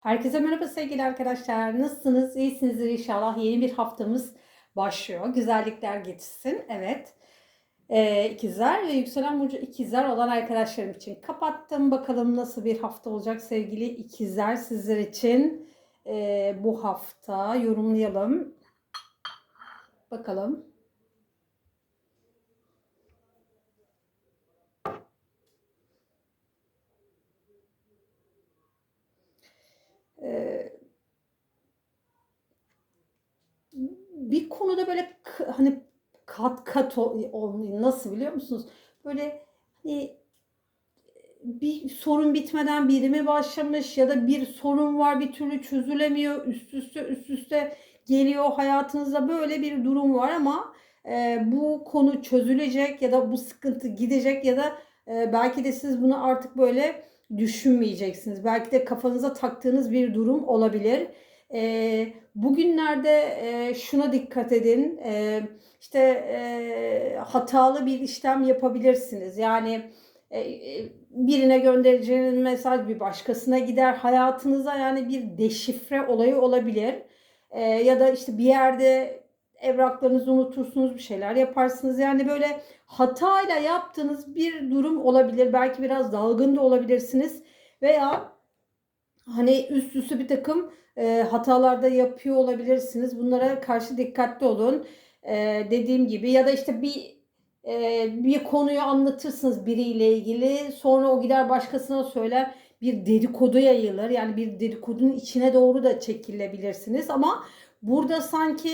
Herkese merhaba sevgili arkadaşlar. Nasılsınız? İyisinizdir inşallah. Yeni bir haftamız başlıyor. Güzellikler geçsin. Evet. Ee, ikizler ve yükselen burcu ikizler olan arkadaşlarım için kapattım. Bakalım nasıl bir hafta olacak sevgili ikizler sizler için. Ee, bu hafta yorumlayalım. Bakalım. Ee, bir konuda böyle hani kat kat nasıl biliyor musunuz? Böyle hani bir sorun bitmeden biri mi başlamış ya da bir sorun var bir türlü çözülemiyor üst üste üst üste geliyor hayatınızda böyle bir durum var ama e, bu konu çözülecek ya da bu sıkıntı gidecek ya da e, belki de siz bunu artık böyle düşünmeyeceksiniz. Belki de kafanıza taktığınız bir durum olabilir. E, bugünlerde e, şuna dikkat edin. E, işte e, hatalı bir işlem yapabilirsiniz. Yani e, e, birine göndereceğiniz mesaj bir başkasına gider. Hayatınıza yani bir deşifre olayı olabilir. E, ya da işte bir yerde evraklarınızı unutursunuz, bir şeyler yaparsınız. Yani böyle hatayla yaptığınız bir durum olabilir. Belki biraz dalgın da olabilirsiniz. Veya hani üst üste bir takım e, hatalarda yapıyor olabilirsiniz. Bunlara karşı dikkatli olun. E, dediğim gibi ya da işte bir e, bir konuyu anlatırsınız biriyle ilgili. Sonra o gider başkasına söyler. Bir dedikodu yayılır. Yani bir dedikodunun içine doğru da çekilebilirsiniz. Ama burada sanki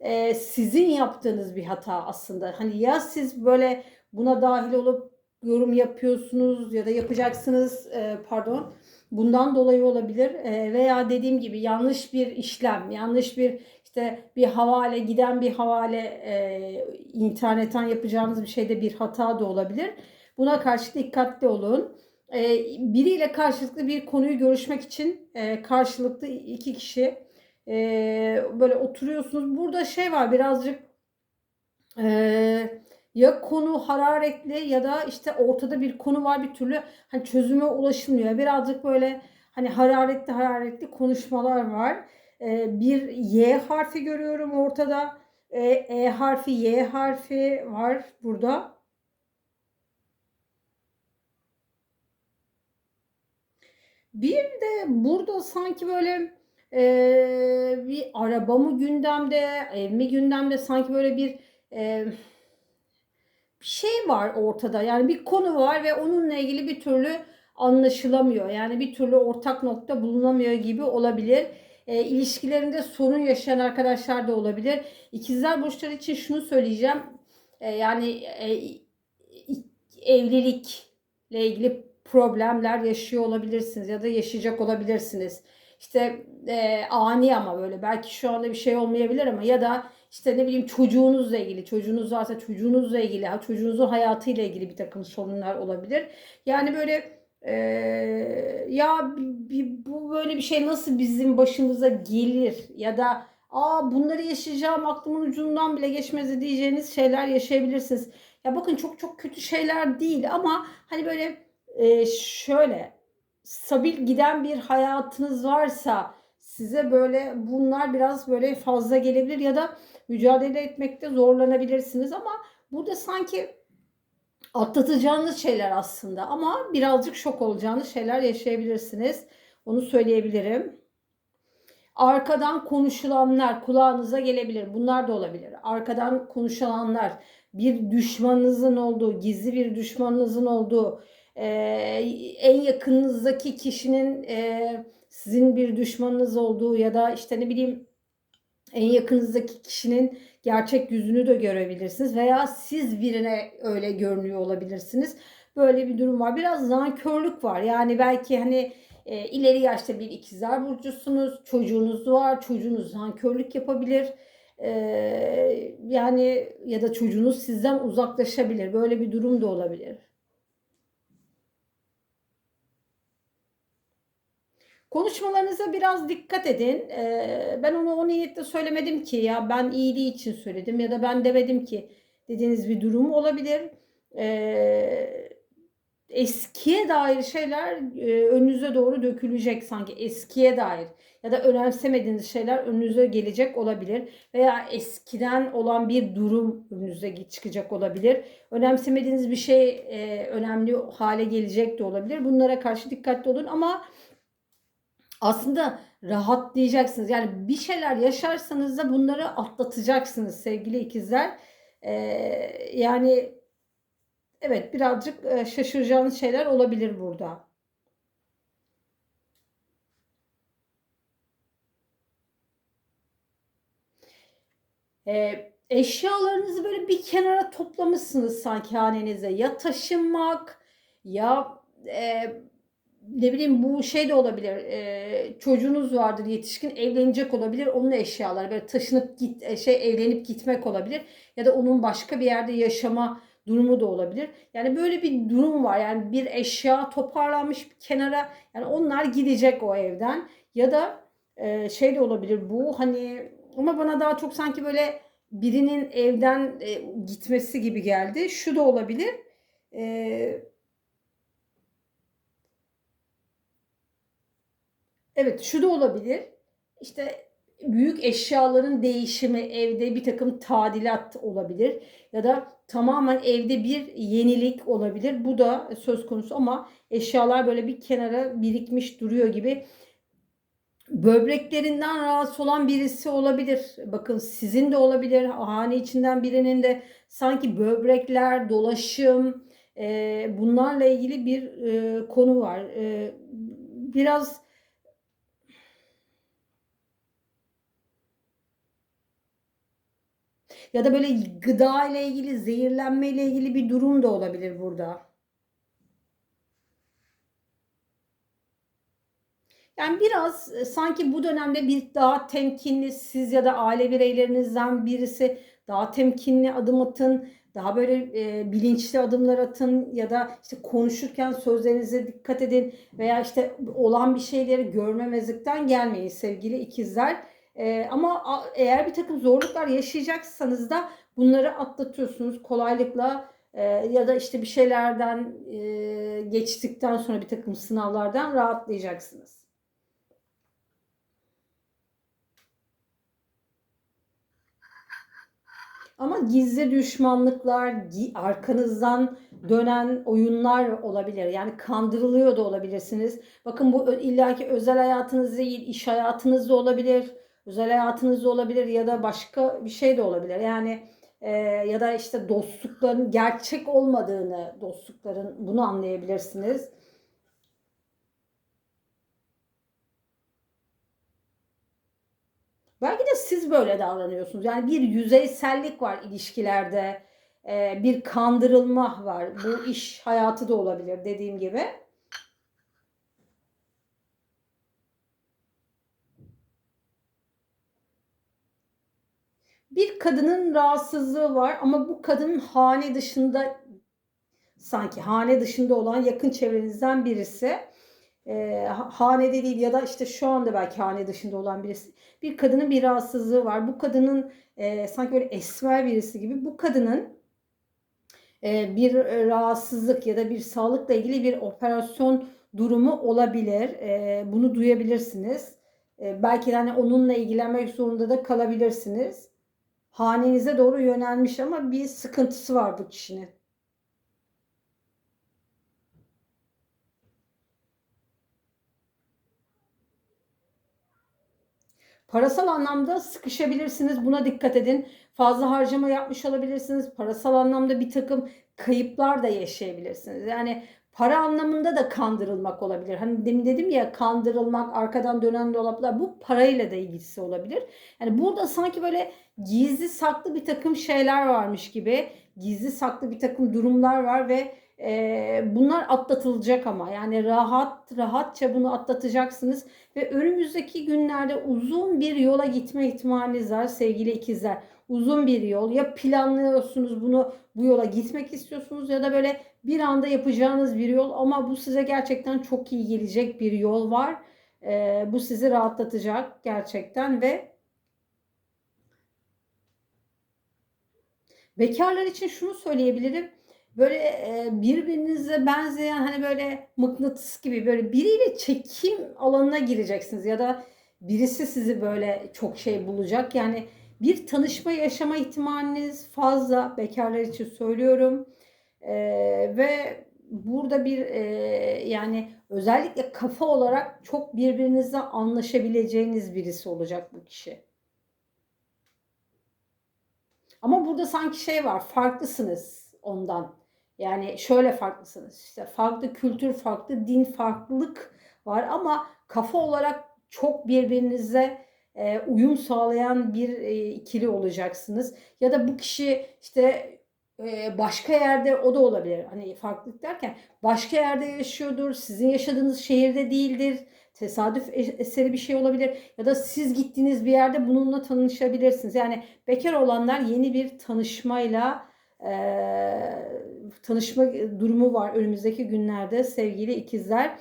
e, sizin yaptığınız bir hata aslında. Hani ya siz böyle buna dahil olup yorum yapıyorsunuz ya da yapacaksınız e, pardon bundan dolayı olabilir e, veya dediğim gibi yanlış bir işlem yanlış bir işte bir havale giden bir havale e, internetten yapacağınız bir şeyde bir hata da olabilir. Buna karşı dikkatli olun. E, biriyle karşılıklı bir konuyu görüşmek için e, karşılıklı iki kişi e, böyle oturuyorsunuz. Burada şey var birazcık e, ya konu hararetli ya da işte ortada bir konu var bir türlü hani çözüme ulaşılmıyor. Birazcık böyle hani hararetli hararetli konuşmalar var. Ee, bir Y harfi görüyorum ortada. E, e harfi, Y harfi var burada. Bir de burada sanki böyle e, bir araba mı gündemde, ev mi gündemde sanki böyle bir e, şey var ortada. Yani bir konu var ve onunla ilgili bir türlü anlaşılamıyor. Yani bir türlü ortak nokta bulunamıyor gibi olabilir. E, ilişkilerinde sorun yaşayan arkadaşlar da olabilir. İkizler burçları için şunu söyleyeceğim. E, yani e, evlilikle ilgili problemler yaşıyor olabilirsiniz ya da yaşayacak olabilirsiniz. İşte e, ani ama böyle belki şu anda bir şey olmayabilir ama ya da işte ne bileyim çocuğunuzla ilgili, çocuğunuz varsa çocuğunuzla ilgili, çocuğunuzun hayatıyla ilgili bir takım sorunlar olabilir. Yani böyle ee, ya bir, bu böyle bir şey nasıl bizim başımıza gelir ya da aa bunları yaşayacağım aklımın ucundan bile geçmez diyeceğiniz şeyler yaşayabilirsiniz. Ya bakın çok çok kötü şeyler değil ama hani böyle e, şöyle stabil giden bir hayatınız varsa size böyle bunlar biraz böyle fazla gelebilir ya da mücadele etmekte zorlanabilirsiniz ama burada sanki atlatacağınız şeyler aslında ama birazcık şok olacağınız şeyler yaşayabilirsiniz. Onu söyleyebilirim. Arkadan konuşulanlar kulağınıza gelebilir. Bunlar da olabilir. Arkadan konuşulanlar bir düşmanınızın olduğu, gizli bir düşmanınızın olduğu, e, en yakınınızdaki kişinin e, sizin bir düşmanınız olduğu ya da işte ne bileyim en yakınızdaki kişinin gerçek yüzünü de görebilirsiniz veya siz birine öyle görünüyor olabilirsiniz. Böyle bir durum var. Biraz nankörlük var. Yani belki hani e, ileri yaşta bir ikizler burcusunuz, çocuğunuz var, çocuğunuz nankörlük yapabilir. E, yani ya da çocuğunuz sizden uzaklaşabilir. Böyle bir durum da olabilir. Konuşmalarınıza biraz dikkat edin. Ee, ben onu o niyetle söylemedim ki ya ben iyiliği için söyledim ya da ben demedim ki dediğiniz bir durum olabilir. Ee, eskiye dair şeyler e, önünüze doğru dökülecek sanki eskiye dair ya da önemsemediğiniz şeyler önünüze gelecek olabilir veya eskiden olan bir durum önünüze çıkacak olabilir. Önemsemediğiniz bir şey e, önemli hale gelecek de olabilir. Bunlara karşı dikkatli olun ama aslında rahatlayacaksınız. Yani bir şeyler yaşarsanız da bunları atlatacaksınız sevgili ikizler. Ee, yani evet birazcık e, şaşıracağınız şeyler olabilir burada. Ee, eşyalarınızı böyle bir kenara toplamışsınız sanki hanenize. Ya taşınmak ya e, ne bileyim bu şey de olabilir. E, çocuğunuz vardır yetişkin evlenecek olabilir. Onun eşyaları böyle taşınıp git e, şey evlenip gitmek olabilir ya da onun başka bir yerde yaşama durumu da olabilir. Yani böyle bir durum var. Yani bir eşya toparlanmış bir kenara yani onlar gidecek o evden ya da e, şey de olabilir bu hani ama bana daha çok sanki böyle birinin evden e, gitmesi gibi geldi. Şu da olabilir. Eee Evet şu da olabilir. İşte büyük eşyaların değişimi, evde bir takım tadilat olabilir ya da tamamen evde bir yenilik olabilir. Bu da söz konusu ama eşyalar böyle bir kenara birikmiş duruyor gibi. Böbreklerinden rahatsız olan birisi olabilir. Bakın sizin de olabilir. Hane içinden birinin de sanki böbrekler, dolaşım e, bunlarla ilgili bir e, konu var. E, biraz Ya da böyle gıda ile ilgili, zehirlenme ile ilgili bir durum da olabilir burada. Yani biraz e, sanki bu dönemde bir daha temkinli siz ya da aile bireylerinizden birisi daha temkinli adım atın. Daha böyle e, bilinçli adımlar atın ya da işte konuşurken sözlerinize dikkat edin veya işte olan bir şeyleri görmemezlikten gelmeyin sevgili ikizler. E, ama eğer bir takım zorluklar yaşayacaksanız da bunları atlatıyorsunuz kolaylıkla e, ya da işte bir şeylerden e, geçtikten sonra bir takım sınavlardan rahatlayacaksınız. Ama gizli düşmanlıklar, arkanızdan dönen oyunlar olabilir. Yani kandırılıyor da olabilirsiniz. Bakın bu illaki özel hayatınız değil, iş hayatınız da olabilir özel hayatınızda olabilir ya da başka bir şey de olabilir. Yani e, ya da işte dostlukların gerçek olmadığını, dostlukların bunu anlayabilirsiniz. Belki de siz böyle davranıyorsunuz. Yani bir yüzeysellik var ilişkilerde. E, bir kandırılma var. Bu iş hayatı da olabilir dediğim gibi. Bir kadının rahatsızlığı var ama bu kadının hane dışında sanki hane dışında olan yakın çevrenizden birisi e, hanede değil ya da işte şu anda belki hane dışında olan birisi bir kadının bir rahatsızlığı var. Bu kadının e, sanki böyle esmer birisi gibi bu kadının e, bir rahatsızlık ya da bir sağlıkla ilgili bir operasyon durumu olabilir. E, bunu duyabilirsiniz. E, belki hani onunla ilgilenmek zorunda da kalabilirsiniz hanenize doğru yönelmiş ama bir sıkıntısı var bu kişinin. Parasal anlamda sıkışabilirsiniz. Buna dikkat edin. Fazla harcama yapmış olabilirsiniz. Parasal anlamda bir takım kayıplar da yaşayabilirsiniz. Yani para anlamında da kandırılmak olabilir. Hani demin dedim ya kandırılmak, arkadan dönen dolaplar bu parayla da ilgisi olabilir. Yani burada sanki böyle gizli saklı bir takım şeyler varmış gibi, gizli saklı bir takım durumlar var ve e, bunlar atlatılacak ama yani rahat rahatça bunu atlatacaksınız ve önümüzdeki günlerde uzun bir yola gitme ihtimaliniz var sevgili ikizler. Uzun bir yol ya planlıyorsunuz bunu bu yola gitmek istiyorsunuz ya da böyle bir anda yapacağınız bir yol ama bu size gerçekten çok iyi gelecek bir yol var. E, bu sizi rahatlatacak gerçekten ve bekarlar için şunu söyleyebilirim böyle e, birbirinize benzeyen hani böyle mıknatıs gibi böyle biriyle çekim alanına gireceksiniz ya da birisi sizi böyle çok şey bulacak. Yani bir tanışma yaşama ihtimaliniz fazla bekarlar için söylüyorum. E, ve burada bir e, yani özellikle kafa olarak çok birbirinizle anlaşabileceğiniz birisi olacak bu kişi. Ama burada sanki şey var, farklısınız ondan. Yani şöyle farklısınız. İşte farklı kültür, farklı din, farklılık var ama kafa olarak çok birbirinize uyum sağlayan bir e, ikili olacaksınız. Ya da bu kişi işte e, başka yerde o da olabilir. Hani farklılık derken başka yerde yaşıyordur. Sizin yaşadığınız şehirde değildir. Tesadüf e- eseri bir şey olabilir. Ya da siz gittiğiniz bir yerde bununla tanışabilirsiniz. Yani bekar olanlar yeni bir tanışmayla e, tanışma durumu var önümüzdeki günlerde sevgili ikizler.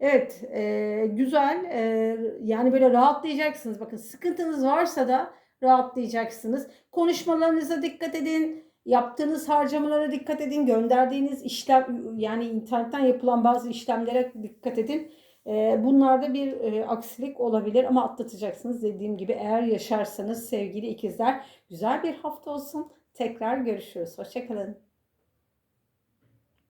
Evet, e, güzel. E, yani böyle rahatlayacaksınız. Bakın sıkıntınız varsa da rahatlayacaksınız. Konuşmalarınıza dikkat edin. Yaptığınız harcamalara dikkat edin. Gönderdiğiniz işlem yani internetten yapılan bazı işlemlere dikkat edin. E, bunlarda bir e, aksilik olabilir ama atlatacaksınız. Dediğim gibi eğer yaşarsanız sevgili ikizler güzel bir hafta olsun. Tekrar görüşürüz. Hoşçakalın.